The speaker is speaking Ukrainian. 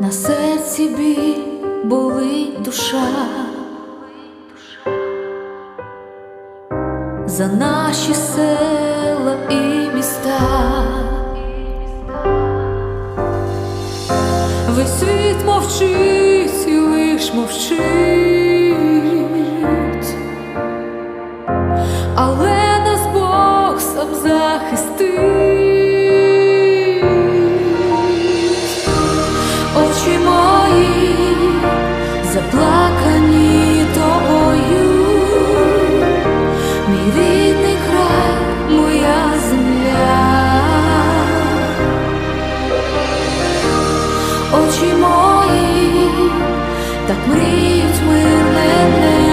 на серці біль болить душа, за наші села і міста, весь світ мовчить і лиш мовчить. Але заплакані тобою, мій рідний край, моя земля, очі мої так мріють мирне.